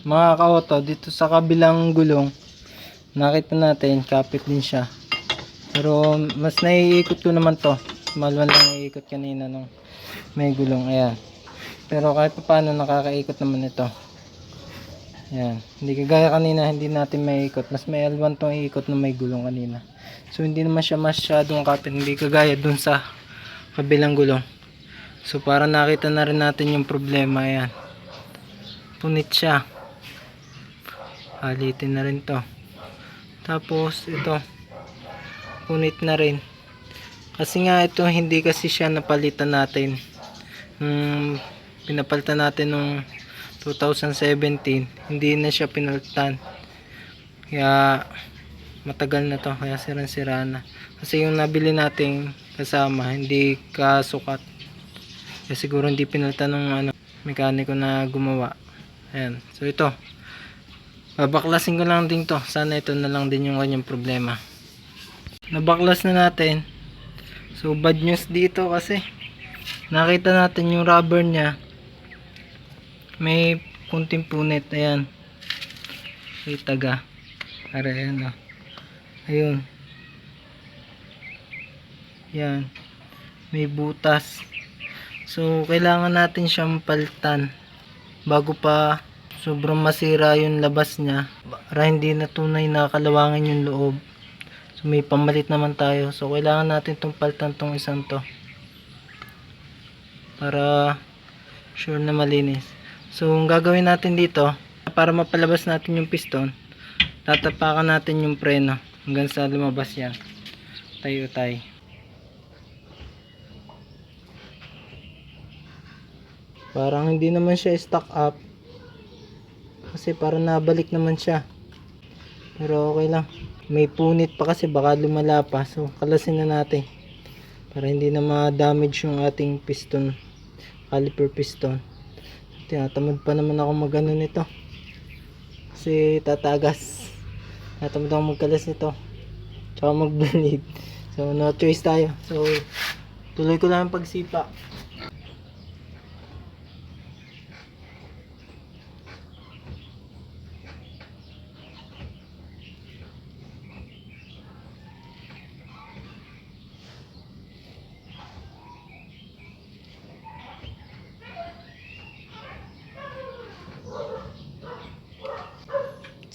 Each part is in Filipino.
Mga kaoto, dito sa kabilang gulong, nakita natin, kapit din siya. Pero mas naiikot ko naman to. Malwan lang naiikot kanina nung may gulong. Ayan. Pero kahit pa paano nakakaikot naman ito. Ayan. Hindi kagaya kanina, hindi natin maiikot. Mas may L1 tong iikot na may gulong kanina. So hindi naman siya masyadong kapit. Hindi kagaya dun sa kabilang gulong. So para nakita na rin natin yung problema. Ayan. Punit siya. Halitin na rin to. Tapos ito. Punit na rin. Kasi nga ito hindi kasi siya napalitan natin. Nung pinapalitan natin nung 2017, hindi na siya pinalitan. Kaya matagal na to, kaya sirang-sira na. Kasi yung nabili nating kasama, hindi kasukat. Kaya siguro hindi pinalitan ng ano, mekaniko na gumawa. Ayan. So ito. Babaklasin ko lang din to. Sana ito na lang din yung kanyang problema. Nabaklas na natin. So bad news dito kasi nakita natin yung rubber niya. May kunting punit. Ayan. May taga. Para ayan oh. Ayun. Yan. May butas. So kailangan natin siyang palitan bago pa sobrang masira yung labas niya para hindi na tunay na kalawangan yung loob so may pamalit naman tayo so kailangan natin itong palitan tong isang to para sure na malinis so ang gagawin natin dito para mapalabas natin yung piston tatapakan natin yung preno. Hanggang sa lumabas yan. Tayo tayo parang hindi naman siya stock up. Kasi parang nabalik naman siya. Pero okay lang. May punit pa kasi baka lumala pa. So kalasin na natin. Para hindi na ma-damage yung ating piston caliper piston tinatamad pa naman ako magano nito. Kasi tatagas. Tinatamad ako magkalas nito. Tsaka mag bleed so no choice tayo. So tuloy ko lang ang pagsipa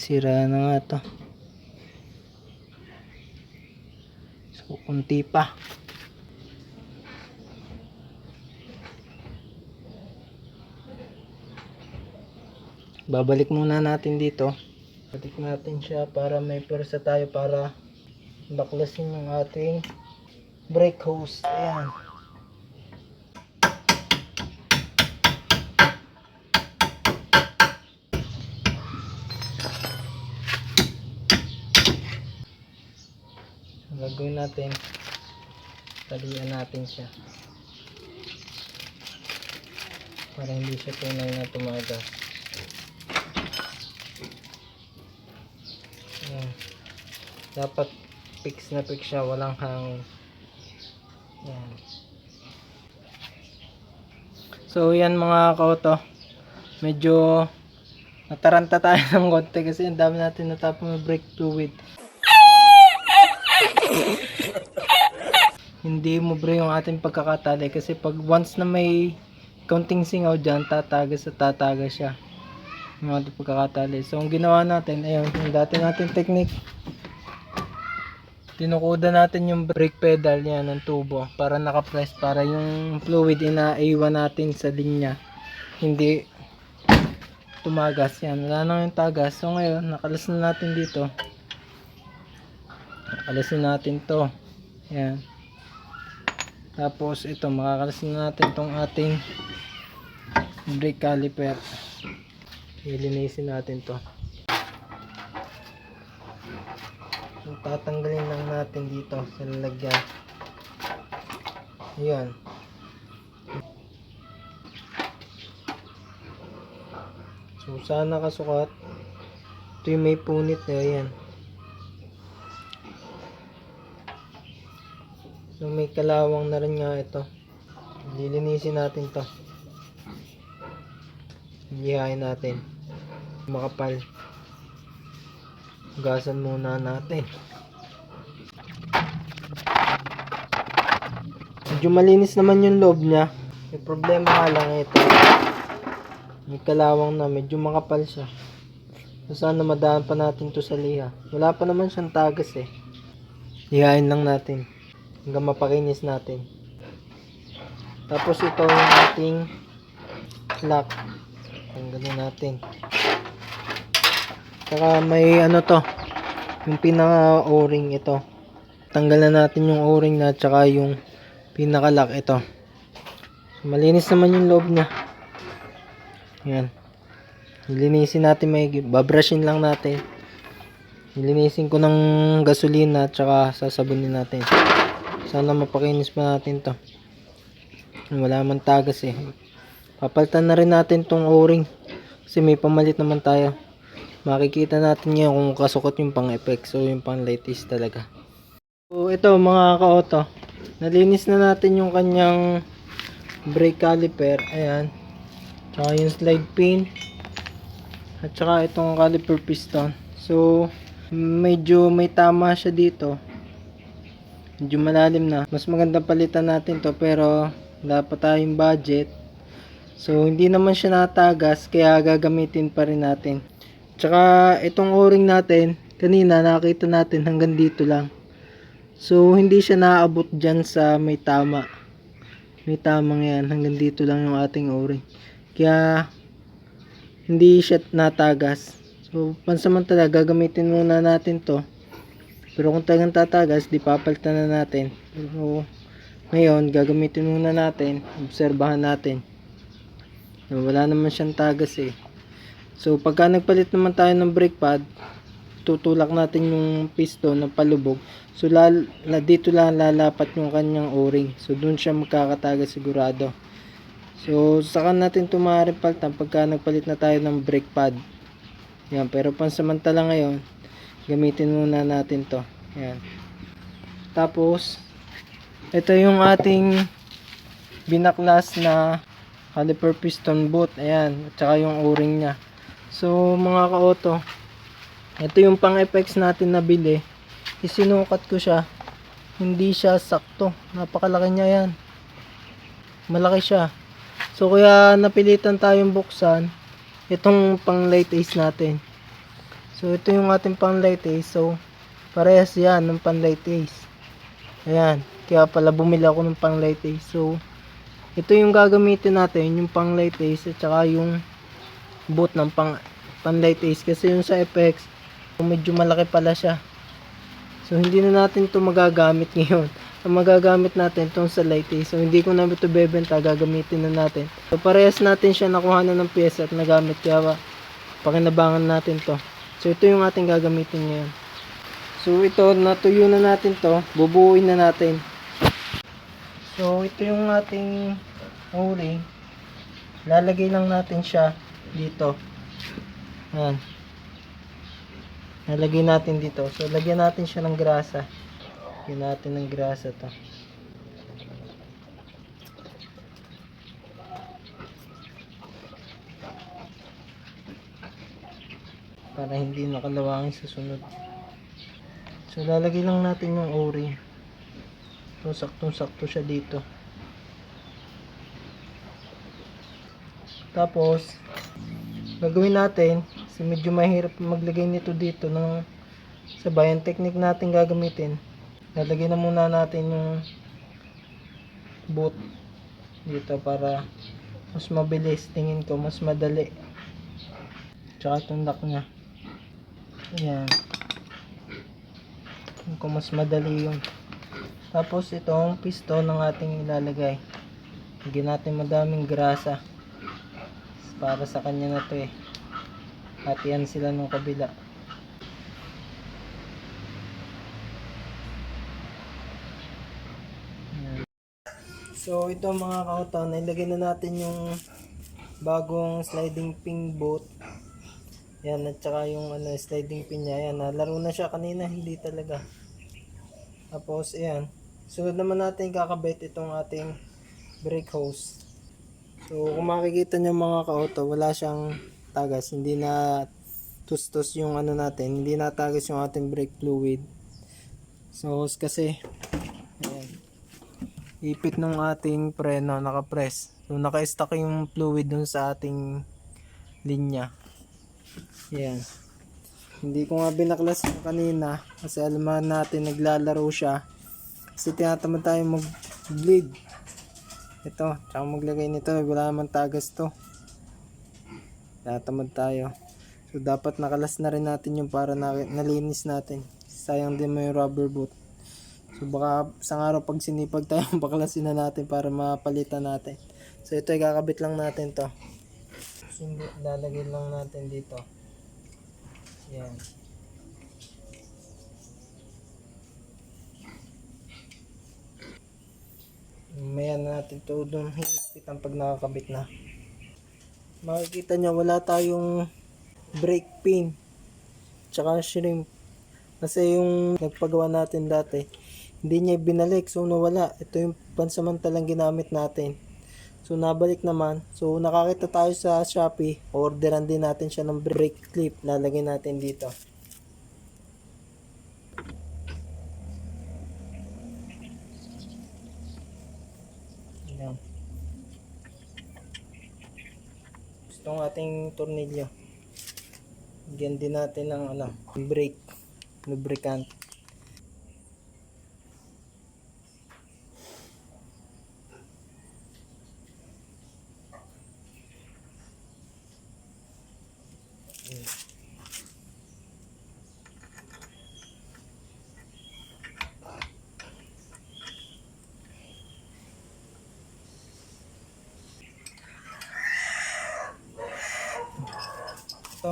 Sira na nga to. So, kunti pa. Babalik muna natin dito. Balik natin siya para may persa tayo para baklasin yung ating brake hose. Ayan. Ang gagawin natin, talian natin siya. Para hindi siya tunay na tumagas. Ayan. Dapat fix na fix siya, walang hangin. Ayan. So yan mga kauto, medyo nataranta tayo ng konti kasi ang dami natin natapong na brake fluid. Hindi mo bro yung ating pagkakatali. Kasi pag once na may counting singaw dyan tatagas at tatagas siya. Yung ating pagkakatali. So ang ginawa natin ayun yung dati natin technique. Tinukuda natin yung brake pedal yan ng tubo para nakapress para yung fluid inaiwan natin sa linya. Hindi tumagas yan. Wala na yung tagas. So ngayon nakalas na natin dito nakalasin natin to. Yan tapos ito makakalasin na natin tong ating brake caliper. Ilinisin natin to. So, tatanggalin lang natin dito sa lalagyan yan so sana kasukat. Ito yung may punit na yan So may kalawang na rin nga ito. Lilinisin natin to. Ihain natin. Makapal. Hugasan muna natin. Medyo malinis naman yung loob niya. May problema nga lang ito. May kalawang na. Medyo makapal siya. So sana madaan pa natin to sa liha. Wala pa naman siyang tagas eh. Ihain lang natin. Hanggang mapakinis natin. Tapos ito yung ating lock. Tanggalin natin. Saka may ano to. Yung pinaka o-ring ito. Tanggalan natin yung o-ring na tsaka yung pinaka lock ito. So, malinis naman yung loob niya. Yan. Lilinisin natin may babrushin lang natin. Lilinisin ko ng gasolina tsaka sasabunin natin. Sana mapakinis pa natin to. Wala man tagas eh. Papalitan na rin natin tong o-ring. Kasi may pamalit naman tayo. Makikita natin ngayon kung kasukot yung pang effects o yung pang latest talaga. So ito mga ka-auto. Nalinis na natin yung kanyang brake caliper. Ayan. Tsaka yung slide pin. At saka itong caliper piston. So medyo may tama siya dito. Medyo malalim na. Mas maganda palitan natin to pero dapat tayong budget. So hindi naman siya natagas kaya gagamitin pa rin natin. Tsaka itong o-ring natin, kanina nakita natin hanggang dito lang. So hindi siya naaabot dyan sa may tama. May tamang yan, hanggang dito lang yung ating o-ring. Kaya hindi siya natagas. So pansamantala gagamitin muna natin to. Pero kung talagang tatagas, di papalitan na natin. Pero ngayon, gagamitin muna natin, obserbahan natin. Wala naman siyang tagas eh. So, pagka nagpalit naman tayo ng brake pad, tutulak natin yung piston ng palubog. So, lal, la, dito lang lalapat yung kanyang o-ring. So, dun siya magkakatagas sigurado. So, saka natin tumarin palitan pagka nagpalit na tayo ng brake pad. Yan, pero pansamantala ngayon, gamitin muna natin to. Yan. Tapos, ito yung ating binaklas na caliper piston boot. Ayan. At saka yung o-ring niya. So, mga ka-auto, ito yung pang effects natin nabili. Isinukat ko siya. Hindi siya sakto. Napakalaki niya yan. Malaki siya. So, kaya napilitan tayong buksan itong pang light ace natin. So, ito yung ating pang light ace. So, parehas yan ng pang light ace. Ayan. Kaya pala bumili ako ng pang light ace. So, ito yung gagamitin natin, yung pang light ace at saka yung boot ng pang, pang light ace. Kasi yung sa FX, medyo malaki pala siya. So, hindi na natin to magagamit ngayon. Ang magagamit natin itong sa light ace. So, hindi ko na ito bebenta, gagamitin na natin. So, parehas natin siya nakuha na ng pyesa at nagamit. Kaya, pakinabangan natin to. So, ito yung ating gagamitin ngayon. So, ito, natuyo na natin to. Bubuuin na natin. So, ito yung ating o-ring. Lalagay lang natin siya dito. Ayan. Lalagay natin dito. So, lagyan natin siya ng grasa. Lagyan natin ng grasa to. Para hindi nakalawangin sa sunod. So, lalagay lang natin yung o-ring. So, saktong-sakto siya dito. Tapos, gagawin natin, kasi medyo mahirap maglagay nito dito ng sabay. Ang technique natin gagamitin, lalagay na muna natin yung boot dito para mas mabilis. Tingin ko, mas madali. Tsaka itong niya. Ayan. Ko mas madali yun. Tapos itong piston ng ating ilalagay. Lagyan natin madaming grasa. Para sa kanya na to eh. Hatian sila nung kabila. So ito mga kauton, nilagay na natin yung bagong sliding pin boat. Yan, at saka yung ano, sliding pin niya. Yan, nalaro na siya kanina, hindi talaga. Tapos, ayan. Sunod naman natin kakabit itong ating brake hose. So, kung makikita nyo mga ka-auto, wala siyang tagas. Hindi na tustos yung ano natin. Hindi na tagas yung ating brake fluid. So, kasi, ayan, ipit ng ating preno, nakapress. So, naka-stack yung fluid dun sa ating linya. Ayan. Hindi ko nga binaklas kanina kasi alaman natin naglalaro siya. Kasi tinatamad tayo mag-bleed. Ito, tsaka maglagay nito, wala naman tagas to. Tinatamad tayo. So dapat nakalas na rin natin yung para na, nalinis natin. Sayang din mo yung rubber boot. So baka sa araw pag sinipag tayo, baklasin na natin para mapalitan natin. So ito ay kakabit lang natin to. Hindi, lalagay lang natin dito. Yan. Maya na natin to doon higpit ang pag nakakabit na. Makikita nyo wala tayong brake pin. Tsaka shrimp. Kasi yung nagpagawa natin dati, hindi niya binalik. So nawala. Ito yung pansamantalang ginamit natin. So nabalik naman. So nakakita tayo sa Shopee. Orderan din natin siya ng brake clip. Lalagay natin dito. Yan. Gusto ng ating tornilyo. Bigyan din natin ng ano, brake, lubricant. Ito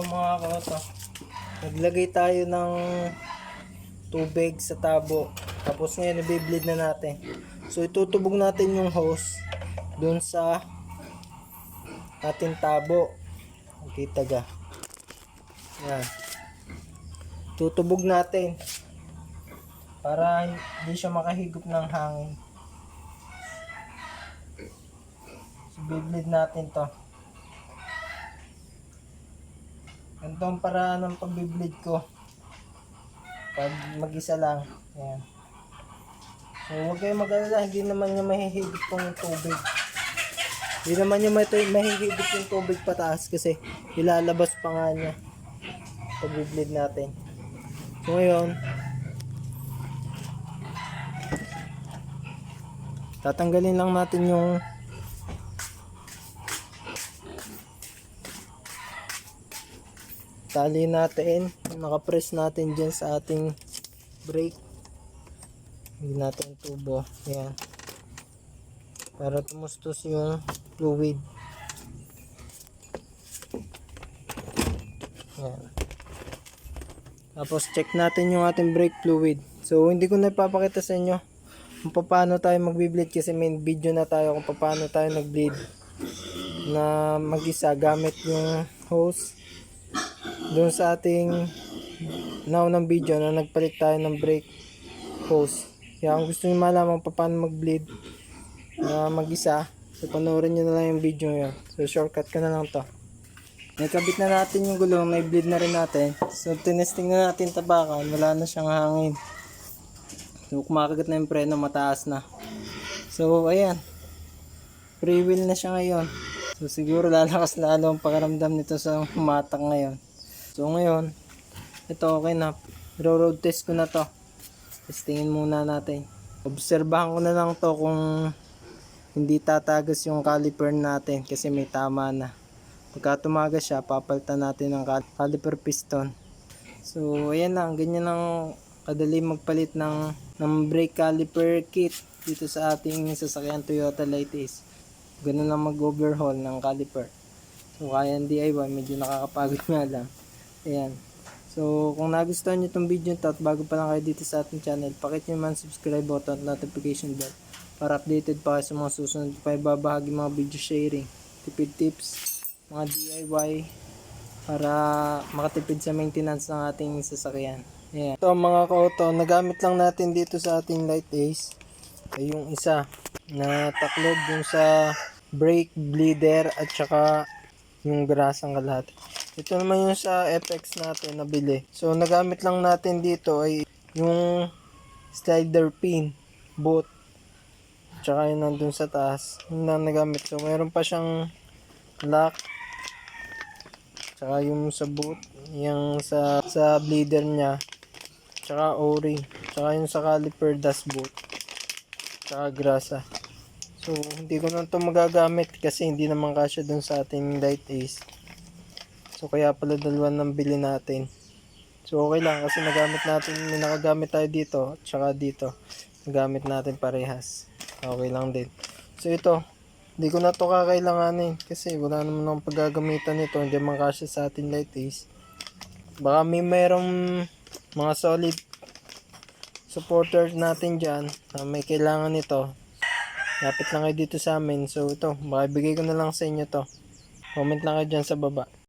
mga kaoto. Naglagay tayo ng tubig sa tabo. Tapos ngayon nabibleed na natin. So itutubog natin yung hose dun sa ating tabo. Kita ga. Yan. Tutubog natin para hindi siya makahigop ng hangin. So bibleed natin to. Ganito ang paraan ng pagbiblade ko. Pag mag-isa lang. Ayan. So, huwag kayong mag-alala. Hindi naman niya mahihigit tong tubig. Hindi naman niya mahihigit yung tubig pataas kasi ilalabas pa nga niya. Pagbiblade natin. So, ngayon, tatanggalin lang natin yung tali natin. Nakapress natin dyan sa ating brake. Hindi natin tubo. Yan para tumustos yung fluid. Yan tapos check natin yung ating brake fluid so hindi ko na ipapakita sa inyo kung paano tayo magbi-bleed kasi may video na tayo kung paano tayo nag-bleed na mag-isa gamit yung hose doon sa ating naunang video na nagpalit tayo ng brake hose. Kaya kung gusto niyo malaman pa paano mag-bleed na mag-isa, so panoorin niyo na lang yung video yun. So shortcut ko na lang to. Nakabit na natin yung gulong, may bleed na rin natin. So tinesting na natin tabakan, wala na siyang hangin. So kumakagat na yung preno, mataas na. So ayan, free wheel na siya ngayon. So siguro lalakas lalo ang pakiramdam nito sa humatak ngayon. So ngayon, ito okay na. Road test ko na to. Testingin muna natin. Obserbahan ko na lang to kung hindi tatagas yung caliper natin kasi may tama na. Pagka tumagas siya, papalitan natin ng cal- caliper piston. So, ayan lang. Ganyan lang kadali magpalit ng, ng brake caliper kit dito sa ating sasakyan Toyota Lightis. Ganun lang mag-overhaul ng caliper. So, kaya ang DIY, medyo nakakapagod nga lang. Ayan. So, kung nagustuhan nyo itong video to at bago pa lang kayo dito sa ating channel, pakit nyo man subscribe button at notification bell para updated pa kayo sa mga susunod pa ibabahagi mga video sharing, tipid tips, mga DIY para makatipid sa maintenance ng ating sasakyan. Ayan. Ito mga ka-auto, nagamit lang natin dito sa ating light ace ay yung isa na taklog yung sa brake bleeder at saka yung grasang kalahati. Ito naman yung sa FX natin nabili. So nagamit lang natin dito ay yung slider pin boot tsaka yun nandun sa taas yun na nagamit so meron pa siyang lock tsaka yung sa boot yung sa sa bleeder niya. Tsaka o-ring tsaka yung sa caliper dashboard tsaka grasa. So hindi ko na ito magagamit kasi hindi naman kasya dun sa ating light ace. So kaya pala dalawa ng bili natin. So okay lang kasi nagamit natin may nakagamit tayo dito tsaka dito. Nagamit natin parehas. Okay lang din. So ito hindi ko na to kakailanganin kasi wala naman akong paggagamitan nito. Hindi man kasya sa ating light baka may merong mga solid supporters natin dyan na may kailangan nito. Lapit lang kayo dito sa amin. So ito baka ibigay ko na lang sa inyo to. Comment lang kayo dyan sa baba